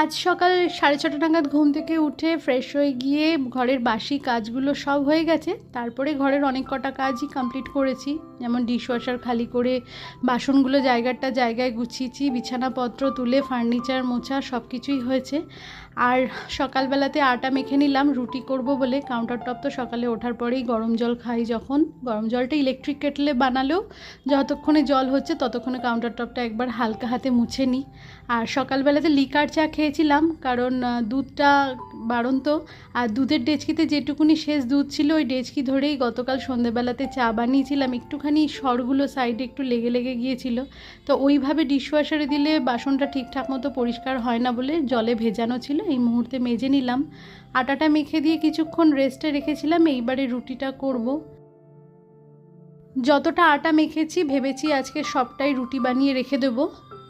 আজ সকাল সাড়ে ছটা নাগাদ ঘুম থেকে উঠে ফ্রেশ হয়ে গিয়ে ঘরের বাসি কাজগুলো সব হয়ে গেছে। তারপরে ঘরের অনেক কটা কাজই কমপ্লিট করেছি। যেমন ডিশওয়াশার খালি করে বাসনগুলো জায়গাটা জায়গায় গুছিয়েছি, বিছানাপত্র তুলে ফার্নিচার মোছা সব কিছুই হয়েছে। আর সকালবেলাতে আটা মেখে নিলাম, রুটি করব বলে। কাউন্টার টপ তো সকালে ওঠার পরেই গরম জল খাই যখন। গরম জলটা ইলেকট্রিক কেটলে বানালেও যতক্ষণে জল হচ্ছে ততক্ষণে কাউন্টার টপটা একবার হালকা হাতে মুছে নিই। আর সকালবেলাতে লিকার চা খেয়েছিলাম, কারণ দুধটা বাড়ন্ত। আর দুধের ডেচকিতে যেটুকুনি শেষ দুধ ছিল, ওই ডেচকি ধরেই গতকাল সন্ধেবেলাতে চা বানিয়েছিলাম। একটুখানি সরগুলো সাইডে একটু লেগে লেগে গিয়েছিল। তো ওইভাবে ডিশওয়াশারে দিলে বাসনটা ঠিকঠাক মতো পরিষ্কার হয় না বলে জলে ভেজানো ছিল, এই মুহূর্তে মেজে নিলাম। আটাটা মেখে দিয়ে কিছুক্ষণ রেস্টে রেখেছিলাম, এইবারে রুটিটা করব। যতটা আটা মেখেছি, ভেবেছি আজকে সবটাই রুটি বানিয়ে রেখে দেবো।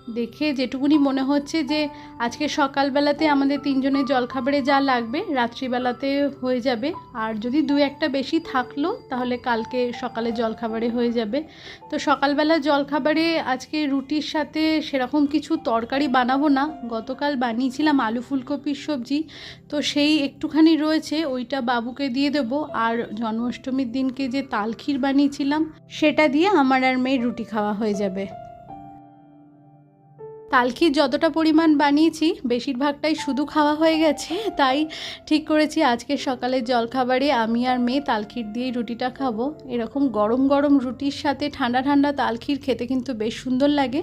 দেখে যেটুকুনি মনে হচ্ছে যে আজকে সকালবেলাতে আমাদের তিনজনের জলখাবারে যা লাগবে, রাত্রিবেলাতে হয়ে যাবে। আর যদি দু একটা বেশি থাকল, তাহলে কালকে সকালে জলখাবারে হয়ে যাবে। তো সকালবেলা জলখাবারে আজকে রুটির সাথে সেরকম কিছু তরকারি বানাবো না। গতকাল বানিয়েছিলাম আলু ফুলকপির সবজি। তো সেই একটুখানি রয়েছে, ওইটা বাবুকে দিয়ে দেবো। আর জন্মাষ্টমীর দিনকে যে তালক্ষীর বানিয়েছিলাম, সেটা দিয়ে আমার আর মেয়ের রুটি খাওয়া হয়ে যাবে। তালখির যতটা পরিমাণ বানিয়েছি, বেশিরভাগটাই শুধু খাওয়া হয়ে গেছে। তাই ঠিক করেছি আজকে সকালের জলখাবারে আমি আর মেয়ে তালখির দিয়েই রুটিটা খাব। এরকম গরম গরম রুটির সাথে ঠান্ডা ঠান্ডা তালখির খেতে কিন্তু বেশ সুন্দর লাগে।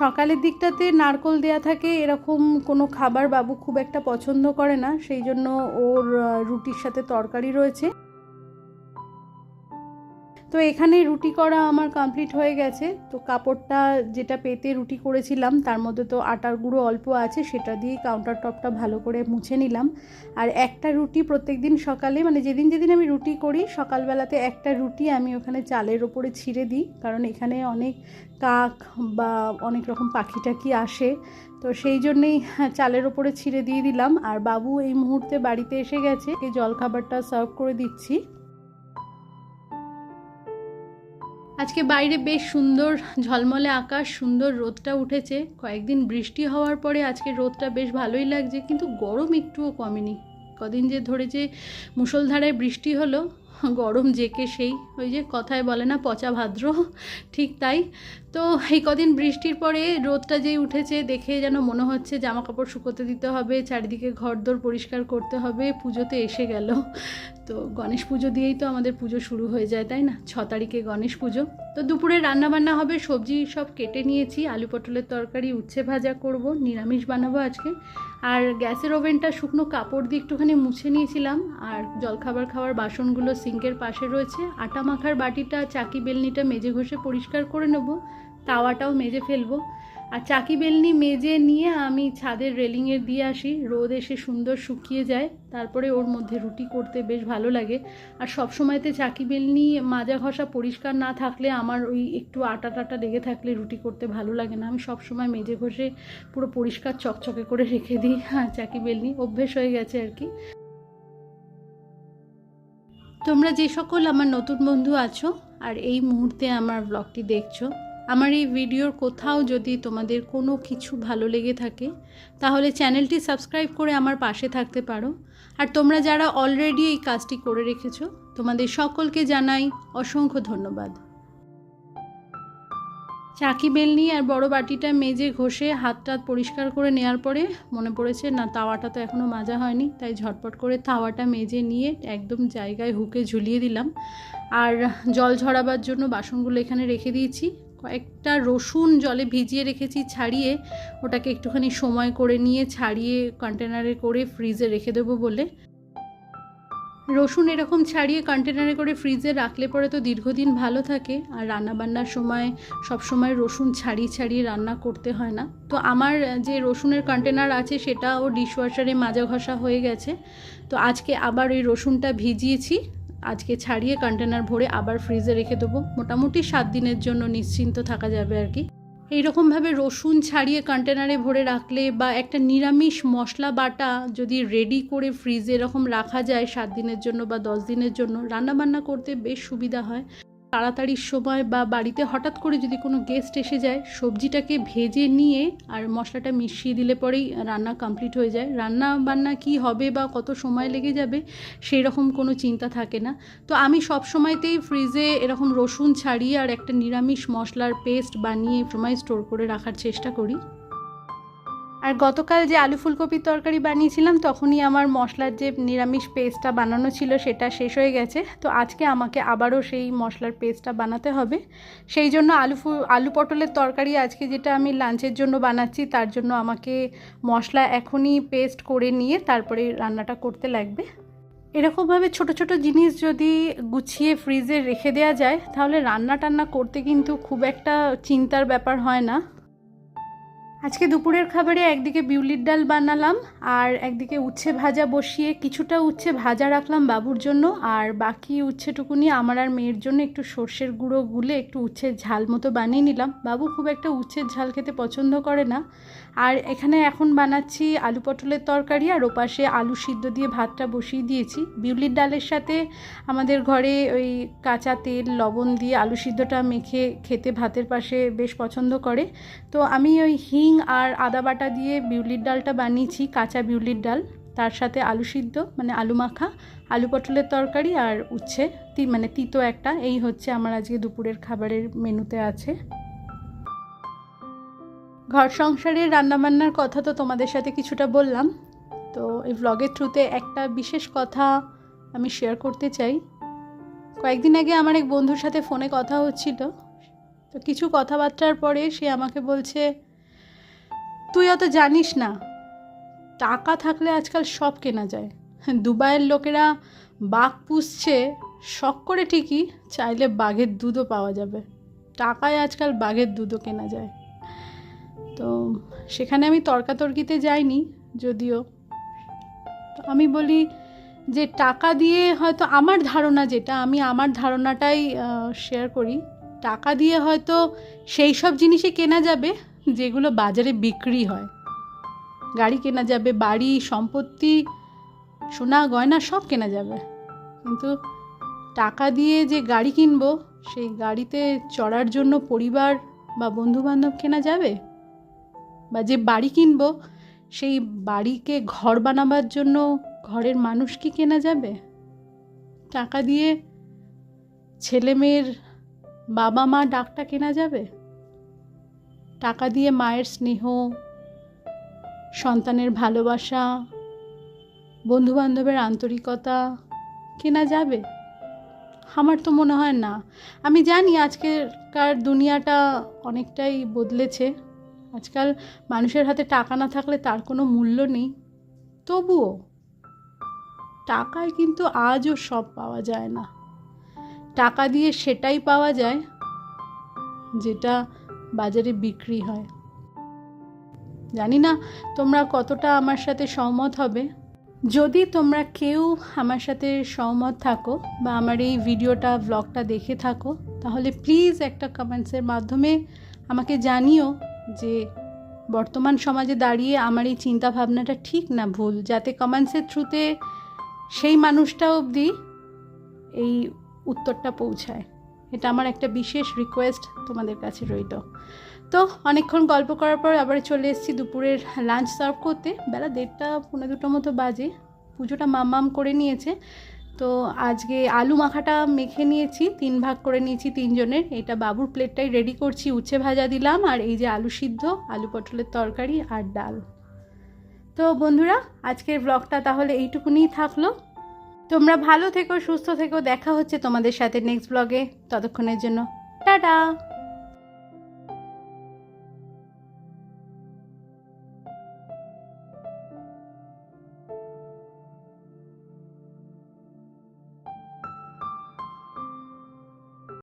সকালের দিকটাতে নারকোল দেয়া থাকে, এরকম কোনো খাবার বাবু খুব একটা পছন্দ করে না, সেই জন্য ওর রুটির সাথে তরকারি রয়েছে। তো এখানে রুটি করা আমার কমপ্লিট হয়ে গেছে। তো কাপড়টা যেটা পেতে রুটি করেছিলাম, তার মধ্যে তো আটার গুঁড়ো অল্প আছে, সেটা দিয়ে কাউন্টার টপটা ভালো করে মুছে নিলাম। আর একটা রুটি প্রত্যেক দিন সকালে মানে যেদিন যেদিন আমি রুটি করি, সকালবেলাতে একটা রুটি আমি ওখানে চালের ওপরে ছিঁড়ে দিই, কারণ এখানে অনেক কাক বা অনেক রকম পাখি টাকি আসে। তো সেই জন্যেই চালের ওপরে ছিঁড়ে দিয়ে দিলাম। আর বাবু এই মুহূর্তে বাড়িতে এসে গেছে জলখাবারটা সার্ভ করে দিচ্ছি। আজকে বাইরে বেশ সুন্দর ঝলমলে আকাশ, সুন্দর রোদটা উঠেছে। কয়েকদিন বৃষ্টি হওয়ার পরে আজকে রোদটা বেশ ভালোই লাগছে, কিন্তু গরম একটুও কমেনি। কদিন যে ধরে যে মুসলধারায় বৃষ্টি হলো গরম জেকে সেই ওই যে কথায় বলে না পচা ভাদ্র, ঠিক তাই। তো এই কদিন বৃষ্টির পরে রোদটা যেই উঠেছে দেখে যেন মনে হচ্ছে জামা কাপড় শুকোতে দিতে হবে, চারিদিকে ঘরদোর পরিষ্কার করতে হবে পুজোতে এসে গেল। তো গণেশ পুজো দিয়েই তো আমাদের পুজো শুরু হয়ে যায়, তাই না? ছ তারিখে গণেশ পুজো। তো দুপুরে রান্না বান্না হবে, সবজি সব কেটে নিয়েছি, আলু পটলের তরকারি, উচ্ছে ভাজা করব, নিরামিষ বানাবো আজকে। আর গ্যাসের ওভেনটা শুকনো কাপড় দিয়ে একটুখানি মুছে নিয়েছিলাম, আর জলখাবার খাওয়ার বাসনগুলো সিঙ্কের পাশে রয়েছে। আটা মাখার বাটিটা চাকি বেলনিটা মেজে ঘষে পরিষ্কার করে নেব, তাওয়াটাও মেজে ফেলব। আর চাকি বেলনি মেজে নিয়ে আমি ছাদের রেলিংয়ে দিয়ে আসি। রোদ এসে সুন্দর শুকিয়ে যায়। তারপরে ওর মধ্যে রুটি করতে বেশ ভালো লাগে। আর সব সময়তে চাকি বেলনি মাজা ঘষা পরিষ্কার না থাকলে আমার ওই একটু আটা টাটা লেগে থাকলে রুটি করতে ভালো লাগে না। আমি সব সময় মেজে ঘষে পুরো পরিষ্কার চকচকে করে রেখে দিই। হ্যাঁ চাকি বেলনি অভ্যেস হয়ে গেছে আর কি। তোমরা যে সকল আমার নতুন বন্ধু আছো আর এই মুহূর্তে আমার ব্লগটি দেখছ আমার এই ভিডিওর কোথাও যদি তোমাদের কোনো কিছু ভালো লেগে থাকে, তাহলে চ্যানেলটি সাবস্ক্রাইব করে আমার পাশে থাকতে পারো। আর তোমরা যারা অলরেডি এই কাজটি করে রেখেছো, তোমাদের সকলকে জানাই অসংখ্য ধন্যবাদ। চাকি বেলনি আর বড় বাটিটা মেজে ঘষে হাত টাত পরিষ্কার করে নেওয়ার পরে মনে পড়েছে, না, তাওয়াটা তো এখনও মাজা হয়নি। তাই ঝটপট করে তাওয়াটা মেজে নিয়ে একদম জায়গায় হুকে ঝুলিয়ে দিলাম। আর জল ঝরাবার জন্য বাসনগুলো এখানে রেখে দিয়েছি। কয়েকটা রসুন জলে ভিজিয়ে রেখেছি ছাড়িয়ে, ওটাকে একটুখানি সময় করে নিয়ে ছাড়িয়ে কন্টেনারে করে ফ্রিজে রেখে দেবো বলে। রসুন এরকম ছাড়িয়ে কন্টেনারে করে ফ্রিজে রাখলে পরে তো দীর্ঘদিন ভালো থাকে, আর রান্না বান্নার সময় সব সময় রসুন ছাড়িয়ে ছাড়িয়ে রান্না করতে হয় না। তো আমার যে রসুনের কন্টেনার আছে সেটাও ডিশওয়াশারে মাজা ঘষা হয়ে গেছে। তো আজকে আবার ওই রসুনটা ভিজিয়েছি। আজকে ছাড়িয়ে কন্টেনার ভরে আবার ফ্রিজে রেখে দেবো। মোটামুটি সাত দিনের জন্য নিশ্চিন্ত থাকা যাবে আর কি। এইরকমভাবে রসুন ছাড়িয়ে কন্টেনারে ভরে রাখলে বা একটা নিরামিষ মশলা বাটা যদি রেডি করে ফ্রিজে এরকম রাখা যায় সাত দিনের জন্য বা দশ দিনের জন্য, রান্নাবান্না করতে বেশ সুবিধা হয়। তাড়াতাড়ির সময় বা বাড়িতে হঠাৎ করে যদি কোনো গেস্ট এসে যায়, সবজিটাকে ভেজে নিয়ে আর মশলাটা মিশিয়ে দিলে পরেই রান্না কমপ্লিট হয়ে যায়। রান্না বান্না কি হবে বা কত সময় লেগে যাবে সেই রকম কোনো চিন্তা থাকে না। তো আমি সব সময়তেই ফ্রিজে এরকম রসুন ছাড়িয়ে আর একটা নিরামিষ মশলার পেস্ট বানিয়ে সময় স্টোর করে রাখার চেষ্টা করি। আর গতকাল যে আলু ফুলকপির তরকারি বানিয়েছিলাম, তখনই আমার মশলার যে নিরামিষ পেস্টটা বানানো ছিল, সেটা শেষ হয়ে গেছে। তো আজকে আমাকে আবারও সেই মশলার পেস্টটা বানাতে হবে। সেই জন্য আলু ফু, আলু পটলের তরকারি আজকে যেটা আমি লাঞ্চের জন্য বানাচ্ছি, তার জন্য আমাকে মশলা এখনই পেস্ট করে নিয়ে তারপরে রান্নাটা করতে লাগবে। এরকমভাবে ছোট ছোট জিনিস যদি গুছিয়ে ফ্রিজে রেখে দেওয়া যায়, তাহলে রান্না টান্না করতে কিন্তু খুব একটা চিন্তার ব্যাপার হয় না। আজকে দুপুরের খাবারে একদিকে বিউলির ডাল বানালাম, আর একদিকে উচ্ছে ভাজা বসিয়ে কিছুটা উচ্ছে ভাজা রাখলাম বাবুর জন্য, আর বাকি উচ্ছেটুকুনি আমার আর মেয়ের জন্য একটু সর্ষের গুঁড়ো গুলে একটু উচ্ছের ঝাল মতো বানিয়ে নিলাম। বাবু খুব একটা উচ্ছের ঝাল খেতে পছন্দ করে না। আর এখানে এখন বানাচ্ছি আলু পটলের তরকারি, আর ওপাশে আলু সিদ্ধ দিয়ে ভাতটা বসিয়ে দিয়েছি। বিউলির ডালের সাথে আমাদের ঘরে ওই কাঁচা তেল, লবণ দিয়ে আলু সিদ্ধটা মেখে খেতে ভাতের পাশে বেশ পছন্দ করে। তো আমি ওই হিং আর আদা বাটা দিয়ে বিউলির ডালটা বানিয়েছি, কাঁচা বিউলির ডাল। তার সাথে আলু সিদ্ধ মানে আলু মাখা, আলু পটলের তরকারি আর উচ্ছে, তি মানে তিতো একটা। এই হচ্ছে আমার আজকে দুপুরের খাবারের মেনুতে আছে। ঘর সংসারের রান্নাবান্নার কথা তো তোমাদের সাথে কিছুটা বললাম। তো এই ভ্লগের থ্রুতে একটা বিশেষ কথা আমি শেয়ার করতে চাই। কয়েকদিন আগে আমার এক বন্ধুর সাথে ফোনে কথা হচ্ছিল। তো কিছু কথাবার্তার পরে সে আমাকে বলছে তুই অত জানিস না। টাকা থাকলে আজকাল সব কেনা যায়। দুবাইয়ের লোকেরা বাঘ পুষছে, শখ করে ঠিকই, চাইলে বাঘের দুধও পাওয়া যাবে। টাকায় আজকাল বাঘের দুধও কেনা যায়। তো সেখানে আমি তর্কাতর্কিতে যাইনি, যদিও। আমি বলি যে টাকা দিয়ে হয়তো আমার ধারণা যেটা, আমি আমার ধারণাটাই শেয়ার করি। টাকা দিয়ে হয়তো সেই সব জিনিসই কেনা যাবে যেগুলো বাজারে বিক্রি হয়। গাড়ি কেনা যাবে, বাড়ি, সম্পত্তি, সোনা, গয়না সব কেনা যাবে। কিন্তু টাকা দিয়ে যে গাড়ি কিনবো, সেই গাড়িতে চড়ার জন্য পরিবার বা বন্ধুবান্ধব কেনা যাবে? বা যে বাড়ি কিনবো, সেই বাড়িকে ঘর বানাবার জন্য ঘরের মানুষ কি কেনা যাবে? টাকা দিয়ে ছেলে মেয়ের বাবা মা ডাকটা কেনা যাবে? টাকা দিয়ে মায়ের স্নেহ, সন্তানের ভালোবাসা, বন্ধুবান্ধবের আন্তরিকতা, কেনা যাবে? আমার তো মনে হয় না। আমি জানি আজকেরকার দুনিয়াটা অনেকটাই বদলেছে। আজকাল মানুষের হাতে টাকা না থাকলে তার কোনো মূল্য নেই। তবুও টাকায় কিন্তু আজও সব পাওয়া যায় না। টাকা দিয়ে সেটাই পাওয়া যায় যেটা বাজারে বিক্রি হয়। জানি না তোমরা কতটা আমার সাথে সহমত হবে। যদি তোমরা কেউ আমার সাথে সহমত থাকো বা আমার এই ভিডিওটা ব্লগটা দেখে থাকো, তাহলে প্লিজ একটা কমেন্টসের মাধ্যমে আমাকে জানিও যে বর্তমান সমাজে দাঁড়িয়ে আমার এই চিন্তা ভাবনাটা ঠিক না ভুল, যাতে কমেন্টসের থ্রুতে সেই মানুষটা অবধি এই উত্তরটা পৌঁছায়। এটা আমার একটা বিশেষ রিকোয়েস্ট তোমাদের কাছে রইল। তো অনেকক্ষণ গল্প করার পর আবার চলে এসেছি দুপুরের লাঞ্চ সার্ভ করতে। বেলা দেড়টা পনেরো দুটো মতো বাজে। পুজোটা মাম করে নিয়েছে। তো আজকে আলু মাখাটা মেখে নিয়েছি, তিন ভাগ করে নিয়েছি তিনজনের। এটা বাবুর প্লেটটাই রেডি করছি, উচ্ছে ভাজা দিলাম, আর এই যে আলু সিদ্ধ, আলু পটলের তরকারি আর ডাল। তো বন্ধুরা, আজকের ব্লগটা তাহলে এইটুকুনিই থাকল। তোমরা ভালো থেকো সুস্থ থেকো। দেখা হচ্ছে তোমাদের সাথে নেক্সট ব্লগে ততক্ষণের জন্য টাটা!